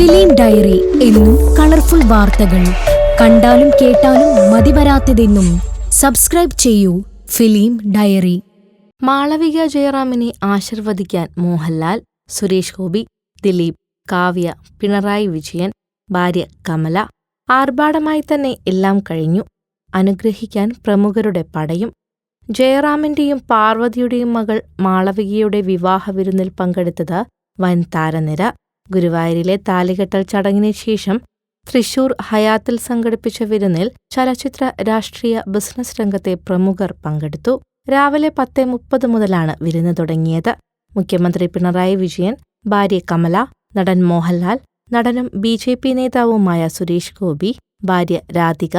Film diary എന്നും colourful വാർത്തകൾ. കണ്ടാലും കേട്ടാലും മതിവരാത്തതെന്നും സബ്സ്ക്രൈബ് ചെയ്യൂ ഫിലിം ഡയറി. മാളവിക ജയറാമിനെ ആശീർവദിക്കാൻ മോഹൻലാൽ സുരേഷ് ഗോപി ദിലീപ് കാവ്യ പിണറായി വിജയൻ ഭാര്യ കമല ആർഭാടമായി തന്നെ എല്ലാം കഴിഞ്ഞു. അനുഗ്രഹിക്കാൻ പ്രമുഖരുടെ പടയും ജയറാമിന്റെയും പാർവതിയുടെയും മകൾ മാളവികയുടെ വിവാഹ വിരുന്നിൽ പങ്കെടുത്തത് വൻ താരനിര. ഗുരുവായൂരിലെ താലികെട്ടൽ ചടങ്ങിന് ശേഷം തൃശൂർ ഹയാത്തിൽ സംഘടിപ്പിച്ച വിരുന്നിൽ ചലച്ചിത്ര രാഷ്ട്രീയ ബിസിനസ് രംഗത്തെ പ്രമുഖർ പങ്കെടുത്തു. രാവിലെ പത്ത് മുപ്പത് മുതലാണ് വിരുന്ന് തുടങ്ങിയത്. മുഖ്യമന്ത്രി പിണറായി വിജയൻ ഭാര്യ കമല നടൻ മോഹൻലാൽ നടനും ബി ജെ പി നേതാവുമായ സുരേഷ് ഗോപി ഭാര്യ രാധിക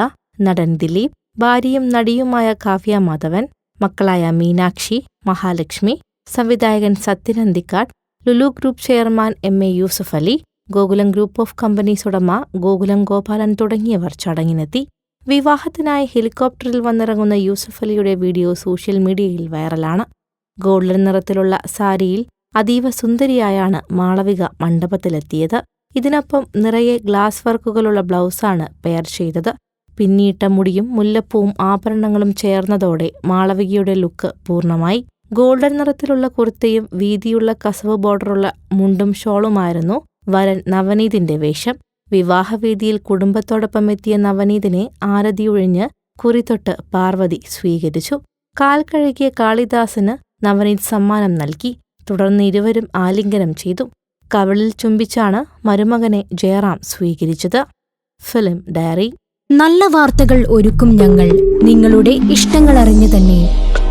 നടൻ ദിലീപ് ഭാര്യയും നടിയുമായ കാവ്യ മാധവൻ മക്കളായ മീനാക്ഷി മഹാലക്ഷ്മി സംവിധായകൻ Sathyan Anthikad Lulu group chairman M A Yusuff Ali Gokulam group of companies ഉടമ ഗോകുലം ഗോപാലൻ തുടങ്ങിയവർ ചടങ്ങിനെത്തി. വിവാഹത്തിനായി ഹെലികോപ്റ്ററിൽ വന്നിറങ്ങുന്ന യൂസഫ് അലിയുടെ വീഡിയോ സോഷ്യൽ മീഡിയയിൽ വൈറലാണ്. ഗോൾഡൻ നിറത്തിലുള്ള സാരിയിൽ അതീവ സുന്ദരിയായാണ് മാളവിക മണ്ഡപത്തിലെത്തിയത്. ഇതിനൊപ്പം നിറയെ ഗ്ലാസ് വർക്കുകളുള്ള ബ്ലൗസാണ് പെയർ ചെയ്തത്. പിന്നീട്ട മുടിയും മുല്ലപ്പൂവും ആഭരണങ്ങളും ചേർന്നതോടെ മാളവികയുടെ ലുക്ക് പൂർണമായി. ഗോൾഡൻ നിറത്തിലുള്ള കുർത്തയും വീതിയുള്ള കസവ് ബോർഡറുള്ള മുണ്ടും ഷോളുമായിരുന്നു വരൻ നവനീതിന്റെ വേഷം. വിവാഹവേദിയിൽ കുടുംബത്തോടൊപ്പം എത്തിയ നവനീതിനെ ആരതിയൊഴിഞ്ഞ് കുറിത്തൊട്ട് പാർവതി സ്വീകരിച്ചു. കാൽ കഴുകിയ കാളിദാസന് നവനീത് സമ്മാനം നൽകി. തുടർന്ന് ഇരുവരും ആലിംഗനം ചെയ്തു. കവളിൽ ചുംബിച്ചാണ് മരുമകനെ ജയറാം സ്വീകരിച്ചത്. Film diary. നല്ല വാർത്തകൾ ഒരുക്കും ഞങ്ങൾ. നിങ്ങളുടെ ഇഷ്ടങ്ങൾ അറിഞ്ഞു തന്നെ.